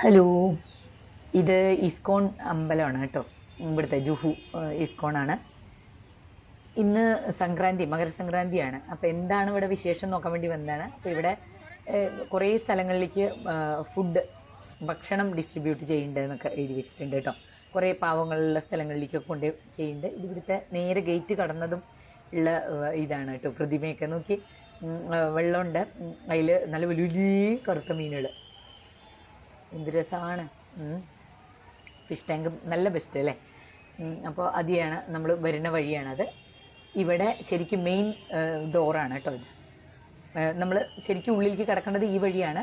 Hello. ഇത് ഇസ്കോൺ അമ്പലമാണ് കേട്ടോ. ഇവിടുത്തെ ജുഹു ഇസ്കോണാണ്. ഇന്ന് സംക്രാന്തി മകരസംക്രാന്തിയാണ്. അപ്പോൾ എന്താണ് ഇവിടെ വിശേഷം നോക്കാൻ വേണ്ടി വന്നതാണ്? അപ്പോൾ ഇവിടെ കുറേ സ്ഥലങ്ങളിലേക്ക് ഫുഡ് ഭക്ഷണം ഡിസ്ട്രിബ്യൂട്ട് ചെയ്യേണ്ടതെന്നൊക്കെ എഴുതി വെച്ചിട്ടുണ്ട് കേട്ടോ. കുറേ പാവങ്ങളുള്ള സ്ഥലങ്ങളിലേക്കൊക്കെ കൊണ്ട് ചെയ്യുന്നുണ്ട്. ഇത് ഇവിടുത്തെ നേരെ ഗേറ്റ് കടന്നതും ഉള്ള ഇതാണ് കേട്ടോ. പ്രതിമയൊക്കെ. നോക്കി വെള്ളമുണ്ട്. അതിൽ നല്ല വലിയ കറുത്ത മീനുകൾ എന്ത് രസമാണ്. ഫിഷ് നല്ല ബെസ്റ്റ് അല്ലേ? അപ്പോൾ അതിയാണ് നമ്മൾ വരുന്ന വഴിയാണത്. ഇവിടെ ശരിക്കും മെയിൻ ഡോറാണ് കേട്ടോ ഇത്. നമ്മൾ ശരിക്കും ഉള്ളിലേക്ക് കിടക്കേണ്ടത് ഈ വഴിയാണ്.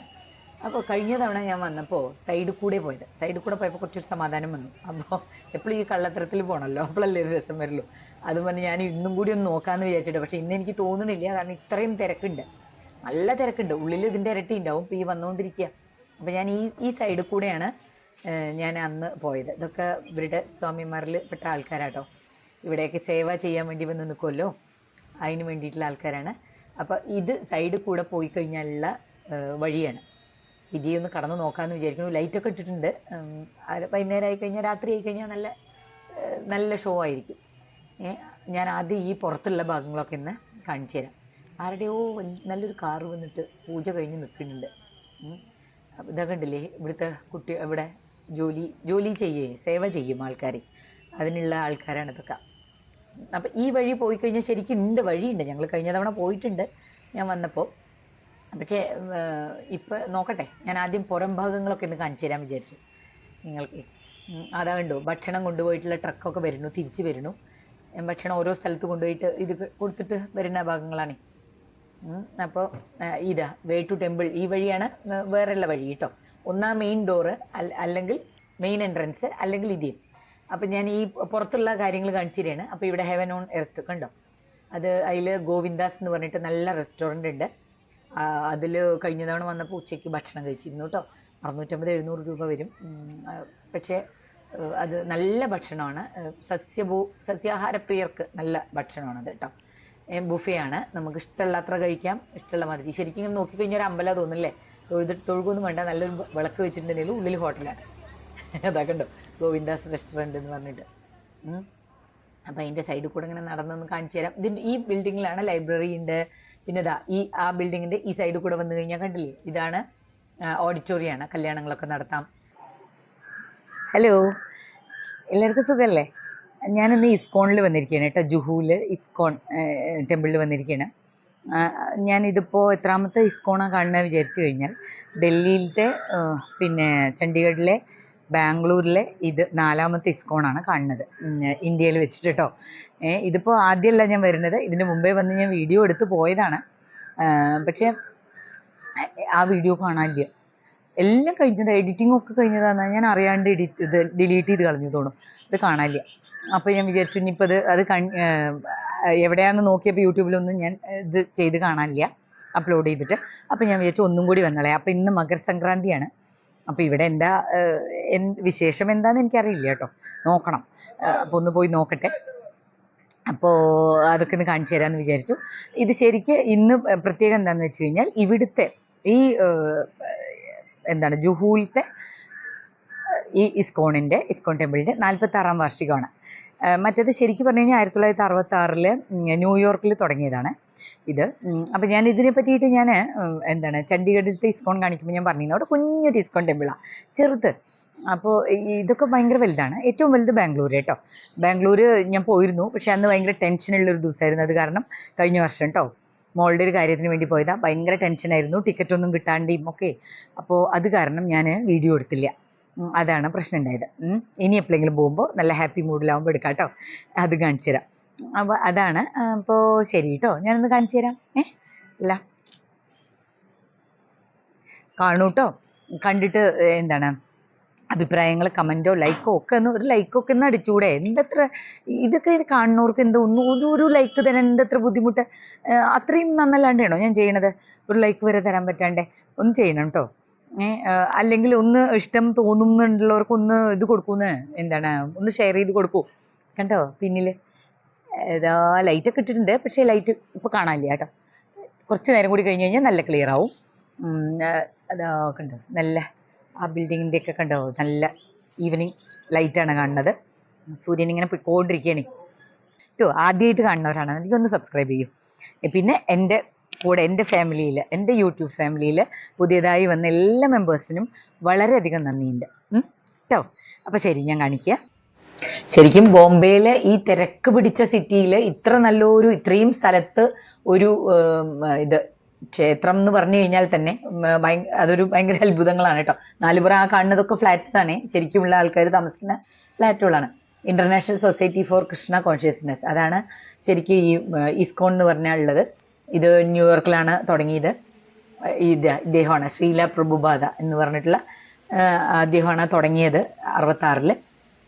അപ്പോൾ കഴിഞ്ഞ തവണ ഞാൻ വന്നപ്പോൾ സൈഡിൽ കൂടെ പോയത്. സൈഡിൽ കൂടെ പോയപ്പോൾ കുറച്ചൊരു സമാധാനം വന്നു. അപ്പോൾ എപ്പോഴും ഈ കള്ളത്തരത്തിൽ പോകണമല്ലോ അപ്പോഴല്ലേ ഒരു രസം വരുള്ളൂ. അത് പറഞ്ഞ് ഞാൻ ഇന്നും കൂടി ഒന്ന് നോക്കാമെന്ന് വിചാരിച്ചിട്ട് പക്ഷേ ഇന്ന് എനിക്ക് തോന്നുന്നില്ല. കാരണം ഇത്രയും തിരക്കുണ്ട്. നല്ല തിരക്കുണ്ട്. ഉള്ളിൽ ഇതിന്റെ ഇരട്ടി ഉണ്ടാവും. ഇപ്പോൾ ഈ വന്നുകൊണ്ടിരിക്കുക അപ്പോൾ ഞാൻ ഈ ഈ സൈഡിൽ കൂടെയാണ് ഞാൻ അന്ന് പോയത്. ഇതൊക്കെ ഇവരുടെ സ്വാമിമാരിൽ പെട്ട ആൾക്കാരാട്ടോ. ഇവിടെയൊക്കെ സേവ ചെയ്യാൻ വേണ്ടി വന്ന് നിൽക്കുമല്ലോ അതിന് വേണ്ടിയിട്ടുള്ള ആൾക്കാരാണ്. അപ്പോൾ ഇത് സൈഡ് കൂടെ പോയി കഴിഞ്ഞാലുള്ള വഴിയാണ്. വിജി ഒന്ന് കടന്ന് നോക്കാമെന്ന് വിചാരിക്കുന്നു. ലൈറ്റൊക്കെ ഇട്ടിട്ടുണ്ട്. വൈകുന്നേരം ആയി കഴിഞ്ഞാൽ രാത്രി ആയി കഴിഞ്ഞാൽ നല്ല നല്ല ഷോ ആയിരിക്കും. ഞാൻ ആദ്യം ഈ പുറത്തുള്ള ഭാഗങ്ങളൊക്കെ ഇന്ന് കാണിച്ചു തരാം. ആരുടെയോ നല്ലൊരു കാറ് വന്നിട്ട് പൂജ കഴിഞ്ഞ് നിൽക്കുന്നുണ്ട്. ഇതൊക്കെ ഉണ്ടല്ലേ ഇവിടുത്തെ കുട്ടി ഇവിടെ ജോലി ജോലി ചെയ്യേ സേവ ചെയ്യും ആൾക്കാർ അതിനുള്ള ആൾക്കാരാണ് ഇതൊക്കെ. അപ്പം ഈ വഴി പോയി കഴിഞ്ഞാൽ ശരിക്കും ഉണ്ട് വഴിയുണ്ട്. ഞങ്ങൾ കഴിഞ്ഞ തവണ പോയിട്ടുണ്ട് ഞാൻ വന്നപ്പോൾ പക്ഷേ ഇപ്പം നോക്കട്ടെ ഞാൻ ആദ്യം പുറം ഭാഗങ്ങളൊക്കെ ഒന്ന് കാണിച്ചു തരാൻ വിചാരിച്ചു. നിങ്ങൾക്ക് അതാ കണ്ടോ ഭക്ഷണം കൊണ്ടുപോയിട്ടുള്ള ട്രക്കൊക്കെ വരുന്നു തിരിച്ചു വരുന്നു. ഭക്ഷണം ഓരോ സ്ഥലത്ത് കൊണ്ടുപോയിട്ട് ഇത് കൊടുത്തിട്ട് വരുന്ന ഭാഗങ്ങളാണ്. അപ്പോൾ ഇതാ വേ ടു ടെമ്പിൾ ഈ വഴിയാണ് വേറെയുള്ള വഴി കേട്ടോ. ഒന്നാ മെയിൻ ഡോറ് അല്ലെങ്കിൽ മെയിൻ എൻട്രൻസ് അല്ലെങ്കിൽ ഇതേയും അപ്പം ഞാൻ ഈ പുറത്തുള്ള കാര്യങ്ങൾ കാണിച്ചു തരികയാണ് അപ്പോൾ ഇവിടെ ഹെവൻ ഓൺ എർത്ത് കണ്ടോ? അത് അതിൽ ഗോവിന്ദാസ് എന്ന് പറഞ്ഞിട്ട് നല്ല റെസ്റ്റോറന്റ് ഉണ്ട്. അതിൽ കഴിഞ്ഞ തവണ വന്നപ്പോൾ ഉച്ചയ്ക്ക് ഭക്ഷണം കഴിച്ചിരുന്നു കേട്ടോ. അറുന്നൂറ്റമ്പത് എഴുന്നൂറ് രൂപ വരും. പക്ഷേ അത് നല്ല ഭക്ഷണമാണ്. സസ്യഭൂ സസ്യാഹാരപ്രിയർക്ക് നല്ല ഭക്ഷണമാണ് അത് കേട്ടോ. ബുഫേ ആണ് നമുക്ക് ഇഷ്ടമുള്ള അത്ര കഴിക്കാം. ഇഷ്ടമുള്ള മതി. ശരിക്കും നോക്കിക്കഴിഞ്ഞാൽ ഒരു അമ്പലം തോന്നില്ലേ തൊഴുത് തൊഴുകൊന്നും വേണ്ട. നല്ലൊരു വിളക്ക് വെച്ചിട്ടുണ്ടെങ്കിൽ ഉള്ളിൽ ഹോട്ടലാണ്. അതാ കണ്ടോ? ഗോവിന്ദാസ് റെസ്റ്റോറന്റ് എന്ന് പറഞ്ഞിട്ട്. അപ്പം അതിന്റെ സൈഡിൽ കൂടെ ഇങ്ങനെ നടന്നൊന്ന് കാണിച്ചു തരാം. ഇതിന്റെ ഈ ബിൽഡിങ്ങിലാണ് ലൈബ്രറി ഉണ്ട്. പിന്നെ ഇതാ ഈ ആ ബിൽഡിങ്ങിന്റെ ഈ സൈഡിൽ കൂടെ വന്നു കഴിഞ്ഞാൽ കണ്ടില്ലേ? ഇതാണ് ഓഡിറ്റോറിയമാണ്. കല്യാണങ്ങളൊക്കെ നടത്താം. ഹലോ. എല്ലാവർക്കും സുഖമല്ലേ? ഞാനിന്ന് ഇസ്കോണിൽ വന്നിരിക്കുകയാണ് കേട്ടോ ജുഹൂവിൽ ഇസ്കോൺ ടെമ്പിളിൽ വന്നിരിക്കുകയാണ്. ഞാനിതിപ്പോൾ എത്രാമത്തെ ഇസ്കോണാണ് കാണുന്നത് വിചാരിച്ചു കഴിഞ്ഞാൽ ഡൽഹിയിലത്തെ പിന്നെ ചണ്ഡീഗഡിലെ ബാംഗ്ലൂരിലെ ഇത് നാലാമത്തെ ഇസ്കോണാണ് കാണുന്നത്. ഇന്ത്യയിൽ വെച്ചിട്ട് കേട്ടോ. ഇതിപ്പോൾ ആദ്യമല്ല ഞാൻ വരുന്നത്. ഇതിന് മുമ്പേ വന്ന് ഞാൻ വീഡിയോ എടുത്ത് പോയതാണ്. പക്ഷേ ആ വീഡിയോ കാണാനില്ല. എല്ലാം കഴിഞ്ഞത് എഡിറ്റിംഗ് ഒക്കെ കഴിഞ്ഞതാണ് ഞാൻ അറിയാണ്ട് എഡിറ്റ് ഇത് ഡിലീറ്റ് ചെയ്ത് കളഞ്ഞു തോന്നും ഇത് കാണാനില്ല. അപ്പോൾ ഞാൻ വിചാരിച്ചു ഇനിയിപ്പോൾ അത് കൺ എവിടെയാണെന്ന് നോക്കിയപ്പോൾ യൂട്യൂബിലൊന്നും ഞാൻ ഇത് ചെയ്ത് കാണാനില്ല അപ്ലോഡ് ചെയ്തിട്ട്. അപ്പോൾ ഞാൻ വിചാരിച്ചു ഒന്നും കൂടി വന്നോളെ. അപ്പോൾ ഇന്ന് മകരസംക്രാന്തിയാണ്. അപ്പോൾ ഇവിടെ എന്താ വിശേഷം എന്താണെന്ന് എനിക്കറിയില്ല കേട്ടോ. നോക്കണം. അപ്പോൾ ഒന്ന് പോയി നോക്കട്ടെ. അപ്പോൾ അതൊക്കെ ഒന്ന് കാണിച്ചു തരാമെന്ന് വിചാരിച്ചു. ഇത് ശരിക്ക് ഇന്ന് പ്രത്യേകം എന്താണെന്ന് വെച്ച് കഴിഞ്ഞാൽ ഇവിടുത്തെ ഈ എന്താണ് ജുഹൂലത്തെ ഈ ഇസ്കോണിന്റെ ഇസ്കോൺ ടെമ്പിളിന്റെ നാൽപ്പത്താറാം വാർഷികമാണ്. മറ്റേത് ശരിക്കും പറഞ്ഞു കഴിഞ്ഞാൽ ആയിരത്തി തൊള്ളായിരത്തി അറുപത്തി ആറിൽ ന്യൂയോർക്കിൽ തുടങ്ങിയതാണ് ഇത്. അപ്പം ഞാൻ ഇതിനെ പറ്റിയിട്ട് ഞാൻ എന്താണ് ചണ്ഡീഗഡിലത്തെ ഇസ്കോൺ കാണിക്കുമ്പോൾ ഞാൻ പറഞ്ഞിരുന്നു. അവിടെ കുഞ്ഞു ഇസ്കോൺ ടെമ്പിളാണ് ചെറുത്. അപ്പോൾ ഇതൊക്കെ ഭയങ്കര വലുതാണ്. ഏറ്റവും വലുത് ബാംഗ്ലൂർ കേട്ടോ. ബാംഗ്ലൂർ ഞാൻ പോയിരുന്നു. പക്ഷെ അന്ന് ഭയങ്കര ടെൻഷനുള്ളൊരു ദിവസമായിരുന്നു. അത് കാരണം കഴിഞ്ഞ വർഷം കേട്ടോ മോളുടെ ഒരു കാര്യത്തിന് വേണ്ടി പോയതാണ് ഭയങ്കര ടെൻഷനായിരുന്നു ടിക്കറ്റ് ഒന്നും കിട്ടാണ്ടിയും ഒക്കെ. അപ്പോൾ അത് കാരണം ഞാൻ വീഡിയോ എടുത്തില്ല. അതാണ് പ്രശ്നം ഉണ്ടായത് ഇനി എപ്പോഴെങ്കിലും പോകുമ്പോൾ നല്ല ഹാപ്പി മൂഡിലാവുമ്പോൾ എടുക്കാം കേട്ടോ അത് കാണിച്ചു തരാം. അപ്പോൾ അതാണ് അപ്പോൾ ശരി കേട്ടോ ഞാനൊന്ന് കാണിച്ചു തരാം. ഏ? അല്ല. കാണൂ കേട്ടോ കണ്ടിട്ട് എന്താണ്? അഭിപ്രായങ്ങൾ കമന്റോ ലൈക്കോ ഒക്കെ ഒന്ന് ഒരു ലൈക്കൊക്കെ ഒന്ന് അടിച്ചുകൂടെ എന്തത്ര ഇതൊക്കെ ഇത് കാണുന്നവർക്ക് എന്താ ഒന്ന് ഒരു ഒരു ലൈക്ക് തരാൻ എന്തത്ര ബുദ്ധിമുട്ട്? അത്രയും നന്നല്ലാണ്ടാണോ ഞാൻ ചെയ്യണത്? ഒരു ലൈക്ക് വരെ തരാൻ പറ്റാണ്ടേ? ഒന്ന് ചെയ്യണം കേട്ടോ അല്ലെങ്കിൽ ഒന്ന് ഇഷ്ടം തോന്നുന്നുള്ളവർക്ക് ഒന്ന് ഇത് കൊടുക്കൂന്ന്? എന്താണ്? ഒന്ന് ഷെയർ ചെയ്ത് കൊടുക്കൂ. കണ്ടോ? പിന്നിൽ ഏതാ ലൈറ്റൊക്കെ ഇട്ടിട്ടുണ്ട്. പക്ഷേ ലൈറ്റ് ഇപ്പോൾ കാണാനില്ല കേട്ടോ. കുറച്ച് നേരം കൂടി കഴിഞ്ഞ് കഴിഞ്ഞാൽ നല്ല ക്ലിയർ ആവും. അതാ കണ്ടോ? നല്ല ആ ബിൽഡിങ്ങിന്റെ ഒക്കെ കണ്ടോ? നല്ല ഈവനിങ് ലൈറ്റാണ് കാണുന്നത്. സൂര്യൻ ഇങ്ങനെ പോയിക്കൊണ്ടിരിക്കുകയാണ് കേട്ടോ ആദ്യമായിട്ട് കാണുന്നവരാണ്. എനിക്കൊന്ന് സബ്സ്ക്രൈബ് ചെയ്യൂ. പിന്നെ എന്റെ കൂടെ എന്റെ ഫാമിലിയിൽ എന്റെ യൂട്യൂബ് ഫാമിലിയിൽ പുതിയതായി വന്ന എല്ലാ മെമ്പേഴ്സിനും വളരെയധികം നന്ദിയുണ്ട്. കേട്ടോ അപ്പോൾ ശരി ഞാൻ കാണിക്കുക ശരിക്കും ബോംബെയിലെ ഈ തിരക്ക് പിടിച്ച സിറ്റിയിൽ ഇത്ര നല്ലൊരു ഇത്രയും സ്ഥലത്ത് ഒരു ഇത് ക്ഷേത്രം എന്ന് പറഞ്ഞു കഴിഞ്ഞാൽ തന്നെ അതൊരു ഭയങ്കര അത്ഭുതങ്ങളാണ് കേട്ടോ നാലുപുറ ആ കാണുന്നതൊക്കെ ഫ്ലാറ്റ്സ് ആണ് ശരിക്കുമുള്ള ആൾക്കാർ താമസിക്കുന്ന ഫ്ലാറ്റുകളാണ്. International society for Krishna consciousness. അതാണ് ശരിക്കും ഈ ഇസ്കോൺ എന്ന് പറഞ്ഞാൽ ഉള്ളത്. ഇത് ന്യൂയോർക്കിലാണ് തുടങ്ങിയത്. ഇത് ഇദ്ദേഹമാണ് ശ്രീല പ്രഭുബാധ എന്ന് പറഞ്ഞിട്ടുള്ള അദ്ദേഹമാണ് തുടങ്ങിയത് അറുപത്താറിൽ.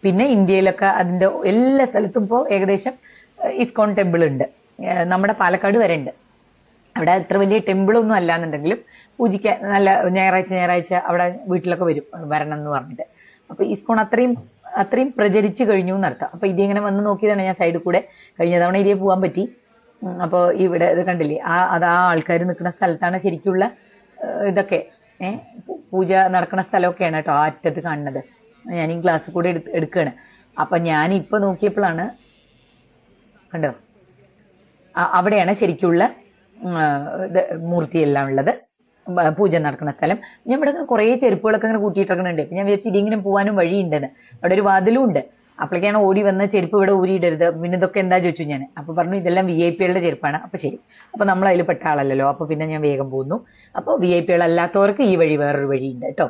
പിന്നെ ഇന്ത്യയിലൊക്കെ അതിന്റെ എല്ലാ സ്ഥലത്തും ഇപ്പോൾ ഏകദേശം ഇസ്കോൺ ടെമ്പിൾ ഉണ്ട്. നമ്മുടെ പാലക്കാട് വരെ ഉണ്ട്. അവിടെ അത്ര വലിയ ടെമ്പിളൊന്നും അല്ലാന്നുണ്ടെങ്കിലും പൂജിക്കാൻ നല്ല ഞായറാഴ്ച ഞായറാഴ്ച അവിടെ വീട്ടിലൊക്കെ വരും വരണം എന്ന് പറഞ്ഞിട്ട്. അപ്പോൾ ഇസ്കോൺ അത്രയും അത്രയും പ്രചരിച്ചു കഴിഞ്ഞു എന്നർത്ഥം. അപ്പോൾ ഇതിങ്ങനെ വന്ന് നോക്കിയതാണ് ഞാൻ സൈഡിൽ കൂടെ കഴിഞ്ഞ തവണ ഇതിയെ പോകാൻ പറ്റി. അപ്പോൾ ഇവിടെ ഇത് കണ്ടില്ലേ? ആ അത് ആ ആൾക്കാർ നിൽക്കുന്ന സ്ഥലത്താണ് ശരിക്കുള്ള ഇതൊക്കെ. പൂജ നടക്കുന്ന സ്ഥലമൊക്കെയാണ് കേട്ടോ ആ അറ്റത്ത് കാണുന്നത്. ഞാൻ ഈ ഗ്ലാസ് കൂടെ എടു എടുക്കുകയാണ് അപ്പം ഞാൻ ഇപ്പൊ നോക്കിയപ്പോഴാണ് കണ്ടോ? അവിടെയാണ് ശരിക്കുള്ള മൂർത്തിയെല്ലാം ഉള്ളത്. പൂജ നടക്കുന്ന സ്ഥലം. ഞാൻ ഇവിടെ കുറേ ചെരുപ്പുകളൊക്കെ ഇങ്ങനെ കൂട്ടിയിട്ടിരിക്കുന്നുണ്ട് അപ്പം ഞാൻ വിചാരിച്ചു ഇതിങ്ങനെ പോകാനും വഴിയുണ്ടെന്ന്. അവിടെ ഒരു വാതിലും ഉണ്ട്. അപ്പോഴേക്കാണ് ഓടി വന്ന ചെരുപ്പ് ഇവിടെ ഊരിയിടരുത്. പിന്നെ ഇതൊക്കെ എന്താ ചോദിച്ചു ഞാൻ. അപ്പോൾ പറഞ്ഞു ഇതെല്ലാം വി ഐ പികളുടെ ചെരുപ്പാണ്. അപ്പോൾ ശരി. അപ്പോൾ നമ്മൾ അതിൽ പെട്ട ആളല്ലല്ലോ. അപ്പോൾ പിന്നെ ഞാൻ വേഗം പോകുന്നു അപ്പോൾ വി ഐ പികളല്ലാത്തവർക്ക് ഈ വഴി വേറൊരു വഴിയുണ്ട് കേട്ടോ.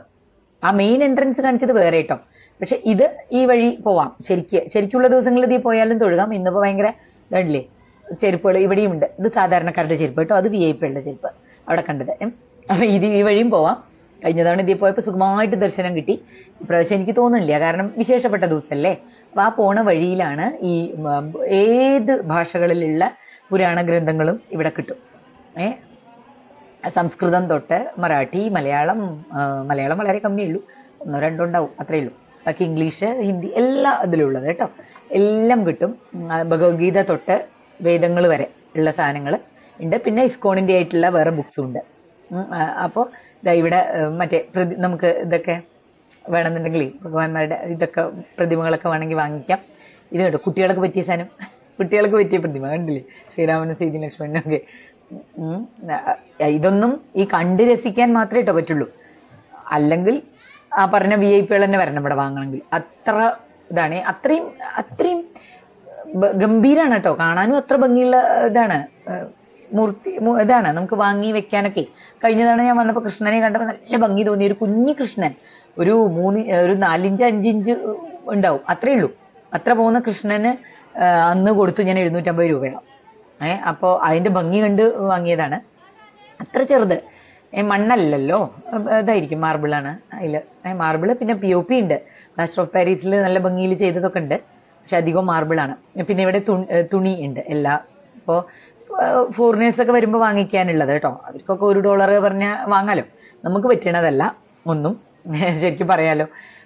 ആ മെയിൻ എൻട്രൻസ് കാണിച്ചത് വേറെ കേട്ടോ. പക്ഷെ ഇത് ഈ വഴി പോവാം. ശരിക്ക് ശരിക്കുള്ള ദിവസങ്ങളിൽ ഇതിൽ പോയാലും തൊഴുകാം. ഇന്നിപ്പോൾ ഭയങ്കര ഇതല്ലേ ചെരുപ്പുകൾ ഇവിടെയും ഉണ്ട്. ഇത് സാധാരണക്കാരുടെ ചെരുപ്പ് കേട്ടോ. അത് വി ഐ പികളുടെ ചെരുപ്പ്. അവിടെ കണ്ടത്. അപ്പൊ ഇത് ഈ വഴിയും പോവാം. കഴിഞ്ഞ തവണ ഇതിൽ പോയപ്പോൾ സുഖമായിട്ട് ദർശനം കിട്ടി. ഇപ്രാവശ്യം എനിക്ക് തോന്നുന്നില്ല. കാരണം വിശേഷപ്പെട്ട ദിവസമല്ലേ അപ്പം ആ പോണ വഴിയിലാണ് ഈ ഏത് ഭാഷകളിലുള്ള പുരാണ ഗ്രന്ഥങ്ങളും ഇവിടെ കിട്ടും. ഏ? സംസ്കൃതം തൊട്ട് മറാഠി മലയാളം മലയാളം വളരെ കമ്മിയുള്ളൂ. ഒന്നോ രണ്ടോ ഉണ്ടാവും അത്രയേ ഉള്ളൂ. ബാക്കി ഇംഗ്ലീഷ് ഹിന്ദി എല്ലാ ഇതിലുള്ളത് കേട്ടോ. എല്ലാം കിട്ടും. ഭഗവത്ഗീത തൊട്ട് വേദങ്ങൾ വരെ ഉള്ള സാധനങ്ങൾ ഉണ്ട്. പിന്നെ ഇസ്കോണിന്റെ ആയിട്ടുള്ള വേറെ ബുക്സും ഉണ്ട്. അപ്പോൾ ഇവിടെ ആ, മറ്റേ പ്രതി നമുക്ക് ഇതൊക്കെ വേണമെന്നുണ്ടെങ്കിൽ ഭഗവാന്മാരുടെ ഇതൊക്കെ പ്രതിമകളൊക്കെ വേണമെങ്കിൽ വാങ്ങിക്കാം. ഇത് കേട്ടോ കുട്ടികൾക്ക് പറ്റിയ സാധനം. കുട്ടികൾക്ക് പറ്റിയ പ്രതിമ കണ്ടില്ലേ? ശ്രീരാമനും സീതി ലക്ഷ്മണനും ഒക്കെ. ഇതൊന്നും ഈ കണ്ടു രസിക്കാൻ മാത്രമേ കേട്ടോ പറ്റുള്ളൂ. അല്ലെങ്കിൽ ആ പറഞ്ഞ വി ഐ പികൾ തന്നെ വരണം ഇവിടെ വാങ്ങണമെങ്കിൽ. അത്ര ഇതാണ്. അത്രയും അത്രയും ഗംഭീരാണ് കേട്ടോ. കാണാനും അത്ര ഭംഗിയുള്ള ഇതാണ്. മൂർത്തി ഇതാണ് നമുക്ക് വാങ്ങി വെക്കാനൊക്കെ. കഴിഞ്ഞ തവണ ഞാൻ വന്നപ്പോൾ കൃഷ്ണനെ കണ്ടപ്പോൾ നല്ല ഭംഗി തോന്നി. ഒരു കുഞ്ഞു കൃഷ്ണൻ ഒരു മൂന്ന് ഒരു നാലിഞ്ച് അഞ്ചിഞ്ച് ഉണ്ടാവും. അത്രേ ഉള്ളൂ. അത്ര പോകുന്ന കൃഷ്ണന് അന്ന് കൊടുത്തു ഞാൻ എഴുന്നൂറ്റമ്പത് രൂപയാണ്. ഏഹ് അപ്പോൾ അതിന്റെ ഭംഗി കണ്ട് വാങ്ങിയതാണ്. അത്ര ചെറുത്. ഏ, മണ്ണല്ലല്ലോ. ഏ, ഇതായിരിക്കും മാർബിളാണ് അതിൽ മാർബിൾ പിന്നെ പി ഒ പി ഉണ്ട്. മാസ്റ്റർ ഓഫ് പാരീസിൽ നല്ല ഭംഗിയിൽ ചെയ്തതൊക്കെ ഉണ്ട്. പക്ഷെ അധികം മാർബിളാണ് പിന്നെ ഇവിടെ തുണി ഉണ്ട്. എല്ലാ ഇപ്പോൾ ഫോറിനേഴ്സ് ഒക്കെ വരുമ്പോൾ വാങ്ങിക്കാനുള്ളത് കേട്ടോ. അവർക്കൊക്കെ ഒരു ഡോളർ പറഞ്ഞാൽ വാങ്ങാലോ. നമുക്ക് പറ്റണതല്ല ഒന്നും. ശരിക്കും പറയാലോ.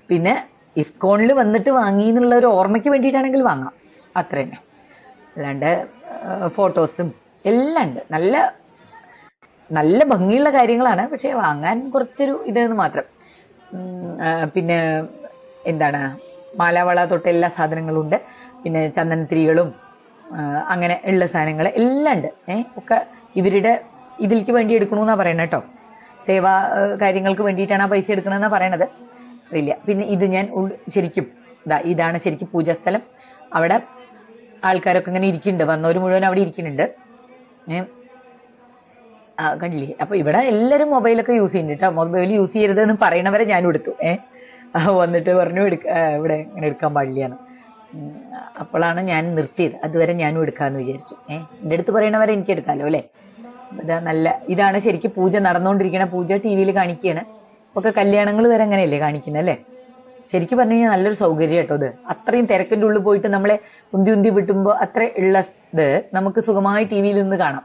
പിന്നെ ഇസ്കോണിൽ വന്നിട്ട് വാങ്ങി എന്നുള്ള ഒരു ഓർമ്മയ്ക്ക് വേണ്ടിയിട്ടാണെങ്കിൽ വാങ്ങാം. അത്ര തന്നെ അല്ലാണ്ട് ഫോട്ടോസും എല്ലാം ഉണ്ട്. നല്ല നല്ല ഭംഗിയുള്ള കാര്യങ്ങളാണ്. പക്ഷേ വാങ്ങാൻ കുറച്ചൊരു ഇതെന്ന് മാത്രം. പിന്നെ എന്താണ് മാലാവള തൊട്ട് എല്ലാ സാധനങ്ങളും ഉണ്ട്. പിന്നെ ചന്ദനത്തിരികളും അങ്ങനെ ഉള്ള സാധനങ്ങൾ എല്ലാം ഉണ്ട്. ഏഹ് ഒക്കെ ഇവരുടെ ഇതിലേക്ക് വേണ്ടി എടുക്കണമെന്നാണ് പറയണത് കേട്ടോ. സേവാ കാര്യങ്ങൾക്ക് വേണ്ടിയിട്ടാണ് ആ പൈസ എടുക്കണമെന്നാണ് പറയണത്. അറിയില്ല. പിന്നെ ഇത് ഞാൻ ശരിക്കും ഇതാ ഇതാണ് ശരിക്കും പൂജാസ്ഥലം അവിടെ ആൾക്കാരൊക്കെ ഇങ്ങനെ ഇരിക്കുന്നുണ്ട്. വന്നവർ മുഴുവൻ അവിടെ ഇരിക്കുന്നുണ്ട്. കണ്ടില്ലേ? അപ്പൊ ഇവിടെ എല്ലാവരും മൊബൈലൊക്കെ യൂസ് ചെയ്യുന്നുണ്ട് കേട്ടോ. മൊബൈൽ യൂസ് ചെയ്യരുതെന്ന് പറയണവരെ ഞാനും എടുത്തു. ഏഹ് വന്നിട്ട് പറഞ്ഞു എടുക്ക ഇവിടെ ഇങ്ങനെ എടുക്കാൻ പാടില്ലാന്ന് ഉം, അപ്പോഴാണ് ഞാൻ നിർത്തിയത്. അതുവരെ ഞാനും എടുക്കാമെന്ന് വിചാരിച്ചു. ഏ എന്റെ അടുത്ത് പറയണവരെ എനിക്ക് എടുക്കാമല്ലോ അല്ലേ? ഇതാ നല്ല ഇതാണ് ശരിക്കും പൂജ നടന്നുകൊണ്ടിരിക്കുന്ന പൂജ ടി വിയിൽ കാണിക്കുകയാണ് ഒക്കെ കല്യാണങ്ങൾ വരെ അങ്ങനെയല്ലേ കാണിക്കുന്നത് അല്ലേ? ശരിക്കും പറഞ്ഞു കഴിഞ്ഞാൽ നല്ലൊരു സൗകര്യം കേട്ടോ ഇത്. അത്രയും തിരക്കിന്റെ ഉള്ളിൽ പോയിട്ട് നമ്മളെ ഉന്തി ഉന്തി വിട്ടുമ്പോൾ അത്ര ഉള്ള ഇത് നമുക്ക് സുഖമായി ടി വിയിൽ നിന്ന് കാണാം.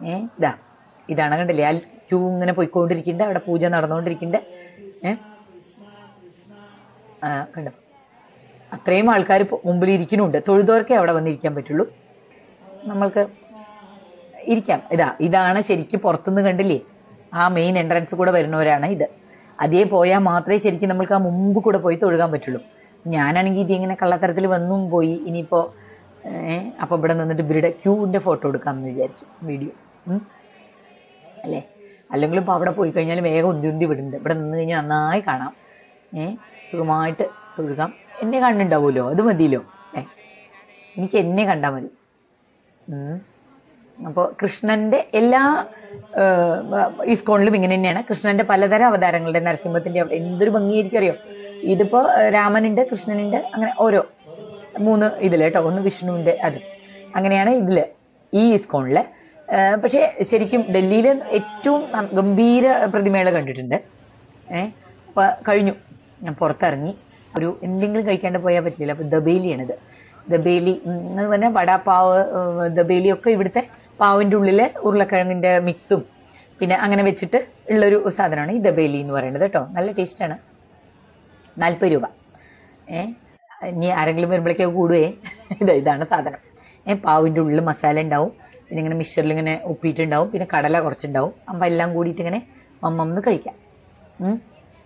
ഏ ഇതാ ഇതാണ് കണ്ടില്ലേ ആ ക്യൂ ഇങ്ങനെ പോയിക്കൊണ്ടിരിക്കുന്നുണ്ട് അവിടെ പൂജ നടന്നുകൊണ്ടിരിക്കുന്നുണ്ട് ഏ കണ്ടോ? അത്രയും ആൾക്കാർ മുമ്പിൽ ഇരിക്കുന്നുണ്ട് തൊഴുതോർക്കേ അവിടെ വന്നിരിക്കാൻ പറ്റുള്ളൂ. നമ്മൾക്ക് ഇരിക്കാം. ഇതാ ഇതാണ് ശരിക്കും പുറത്തുനിന്ന് കണ്ടില്ലേ? ആ മെയിൻ എൻട്രൻസ് കൂടെ വരുന്നവരാണ് ഇത്. അതേ പോയാൽ മാത്രമേ ശരിക്കും നമ്മൾക്ക് ആ മുമ്പ് കൂടെ പോയി തൊഴുകാൻ പറ്റുള്ളൂ. ഞാനാണെങ്കിൽ ഇത് ഇങ്ങനെ കള്ളത്തരത്തിൽ വന്നും പോയി. ഇനിയിപ്പോൾ അപ്പം ഇവിടെ നിന്നിട്ട് ഇവരുടെ ക്യൂവിന്റെ ഫോട്ടോ എടുക്കാമെന്ന് വിചാരിച്ചു. വീഡിയോ. അല്ലേ? അല്ലെങ്കിൽ ഇപ്പോൾ അവിടെ പോയി കഴിഞ്ഞാൽ വേഗം ഉന്തി ഉന്തി വിടുന്നുണ്ട് ഇവിടെ നിന്ന് കഴിഞ്ഞാൽ നന്നായി കാണാം. ഏ സുഖമായിട്ട് തൊഴുകാം. എന്നെ കണ്ടുണ്ടാവുമല്ലോ അത് മതിയല്ലോ. ഏ എനിക്ക് എന്നെ കണ്ടാൽ മതി. അപ്പോൾ കൃഷ്ണന്റെ എല്ലാ ഇസ്കോണിലും ഇങ്ങനെ തന്നെയാണ്. കൃഷ്ണന്റെ പലതരം അവതാരങ്ങളുടെ നരസിംഹത്തിന്റെ അവിടെ എന്തൊരു ഭംഗിയായിരിക്കും അറിയോ ഇതിപ്പോ രാമനുണ്ട് കൃഷ്ണനുണ്ട് അങ്ങനെ ഓരോ മൂന്ന് ഇതിൽ കേട്ടോ. ഒന്ന് വിഷ്ണുവിന്റെ അത്. അങ്ങനെയാണ് ഇതിൽ ഈ ഇസ്കോണിൽ ഏഹ്, പക്ഷേ ശരിക്കും ഡൽഹിയിൽ ഏറ്റവും ഗംഭീര പ്രതിമകൾ കണ്ടിട്ടുണ്ട്. ഏഹ് കഴിഞ്ഞു. ഞാൻ പുറത്തിറങ്ങി. ഒരു എന്തെങ്കിലും കഴിക്കാണ്ട് പോയാൽ പറ്റില്ല അപ്പൊ ദബേലിയാണിത് ദബേലി എന്ന് പറഞ്ഞാൽ ദബേലി ഒക്കെ ഇവിടുത്തെ പാവിന്റെ ഉള്ളിലെ ഉരുളക്കിഴങ്ങിന്റെ മിക്സും പിന്നെ അങ്ങനെ വെച്ചിട്ട് ഉള്ളൊരു സാധനമാണ് ഈ ദബേലി എന്ന് പറയുന്നത് കേട്ടോ. നല്ല ടേസ്റ്റാണ് നാൽപ്പത് രൂപ. ഏ ഇനി ആരെങ്കിലും വരുമ്പോഴേക്കും കൂടുവേ. ഇത് ഇതാണ് സാധനം. ഏ പാവിന്റെ ഉള്ളിൽ മസാല ഉണ്ടാവും. പിന്നെ ഇങ്ങനെ മിക്സറിൽ ഇങ്ങനെ ഉപ്പിയിട്ടുണ്ടാവും പിന്നെ കടല കുറച്ചുണ്ടാവും. അപ്പം എല്ലാം കൂടിയിട്ട് ഇങ്ങനെ മമ്മന്ന് കഴിക്കാം.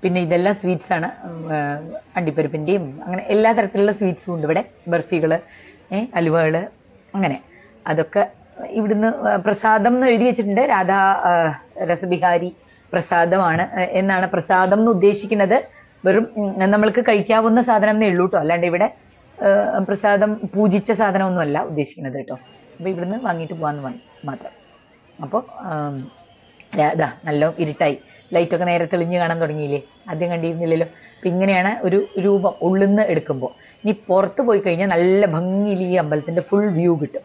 പിന്നെ ഇതെല്ലാം സ്വീറ്റ്സ് ആണ്. അണ്ടിപ്പരിപ്പിന്റെയും അങ്ങനെ എല്ലാ തരത്തിലുള്ള സ്വീറ്റ്സും ഉണ്ട് ഇവിടെ. ബർഫികൾ അലുവകൾ അങ്ങനെ. അതൊക്കെ ഇവിടുന്ന് പ്രസാദം എന്ന് എഴുതി വെച്ചിട്ടുണ്ട്. രാധാ രസബിഹാരി പ്രസാദമാണ് എന്നാണ് പ്രസാദം എന്ന് ഉദ്ദേശിക്കുന്നത്. വെറും നമ്മൾക്ക് കഴിക്കാവുന്ന സാധനം എന്നേ ഉള്ളൂ കേട്ടോ അല്ലാണ്ട് ഇവിടെ പ്രസാദം പൂജിച്ച സാധനമൊന്നുമല്ല ഉദ്ദേശിക്കുന്നത് കേട്ടോ അപ്പോൾ ഇവിടുന്ന് വാങ്ങിയിട്ട് പോകാമെന്ന് മാത്രം. അപ്പോൾ രാധ നല്ല ഇരുട്ടായി. ലൈറ്റൊക്കെ നേരെ തെളിഞ്ഞ് കാണാൻ തുടങ്ങിയില്ലേ? ആദ്യം കണ്ടിരുന്നില്ലല്ലോ. അപ്പം ഇങ്ങനെയാണ് ഒരു രൂപം നിന്ന് എടുക്കുമ്പോൾ ഇനി പുറത്ത് പോയി കഴിഞ്ഞാൽ നല്ല ഭംഗിയിൽ ഈ അമ്പലത്തിന്റെ ഫുൾ വ്യൂ കിട്ടും.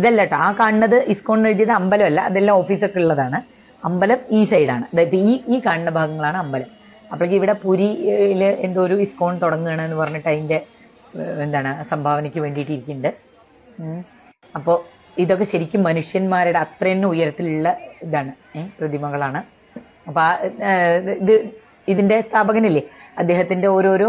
ഇതല്ല കേട്ടോ ആ കാണുന്നത് ഇസ്കോൺ എഴുതിയത് അമ്പലമല്ല അതെല്ലാം ഓഫീസൊക്കെ ഉള്ളതാണ്. അമ്പലം ഈ സൈഡാണ് അതായത് ഈ ഈ കാണുന്ന ഭാഗങ്ങളാണ് അമ്പലം. അപ്പോഴേക്കും ഇവിടെ പുരിയിൽ എന്തോ ഒരു ഇസ്കോൺ തുടങ്ങുകയാണെന്ന് പറഞ്ഞിട്ട് അതിന്റെ എന്താണ് സംഭാവനയ്ക്ക് വേണ്ടിയിട്ട് ഇരിക്കുന്നുണ്ട്. അപ്പോൾ ഇതൊക്കെ ശരിക്കും മനുഷ്യന്മാരുടെ അത്രയും ഉയരത്തിലുള്ള ഇതാണ് പ്രതിമകളാണ്. അപ്പോൾ ഏഹ്, ഇത് ഇതിന്റെ സ്ഥാപകനില്ലേ? അദ്ദേഹത്തിന്റെ ഓരോരോ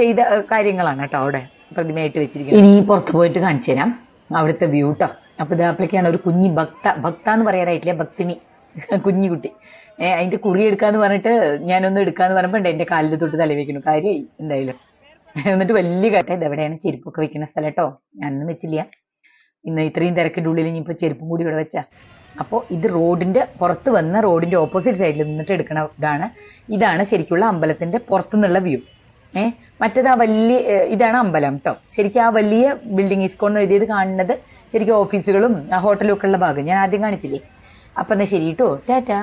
ചെയ്ത കാര്യങ്ങളാണ് കേട്ടോ അവിടെ പ്രതിമയായിട്ട് വെച്ചിരിക്കുന്നത്. ഇനി പുറത്ത് പോയിട്ട് കാണിച്ചു തരാം. അവിടുത്തെ വ്യൂ കേട്ടോ അപ്പോൾ ഇതാപ്പിലേക്കാണ് ഒരു കുഞ്ഞി ഭക്ത ഭക്ത എന്ന് പറയാറായിട്ടില്ല ഭക്തിനി കുഞ്ഞുകുട്ടി കുട്ടി. ഏ അതിന്റെ കുറി എടുക്കാന്ന് പറഞ്ഞിട്ട് ഞാനൊന്ന് എടുക്കാന്ന് പറഞ്ഞപ്പോൾ എന്റെ കാലിൽ തൊട്ട് തല വെക്കുന്നു. കാര്യമായി എന്തായാലും. എന്നിട്ട് വലിയ കാട്ടെ ഇതെവിടെയാണ് ചെരുപ്പൊക്കെ വെക്കുന്ന സ്ഥലം കേട്ടോ ഞാനൊന്നും വെച്ചില്ല. ഇന്ന് ഇത്രയും തിരക്കിന്റെ ഉള്ളിൽ ഇനിയിപ്പോൾ ചെരുപ്പും കൂടി ഇവിടെ വെച്ചാ. അപ്പോൾ ഇത് റോഡിന്റെ പുറത്ത് വന്ന റോഡിന്റെ ഓപ്പോസിറ്റ് സൈഡിൽ നിന്നിട്ട് എടുക്കണ ഇതാണ്. ഇതാണ് ശരിക്കുള്ള അമ്പലത്തിന്റെ പുറത്തുനിന്നുള്ള വ്യൂ ഏഹ് മറ്റേത് ആ വലിയ ഇതാണ് അമ്പലം കേട്ടോ ശരിക്കും ആ വലിയ ബിൽഡിംഗ് ഇസ്കോൺ എഴുതിയത് കാണുന്നത് ശരിക്കും ഓഫീസുകളും ആ ഹോട്ടലും ഒക്കെ ഉള്ള ഭാഗം. ഞാൻ ആദ്യം കാണിച്ചില്ലേ? അപ്പം എന്നാൽ ശരി കേട്ടോ ടാറ്റാ.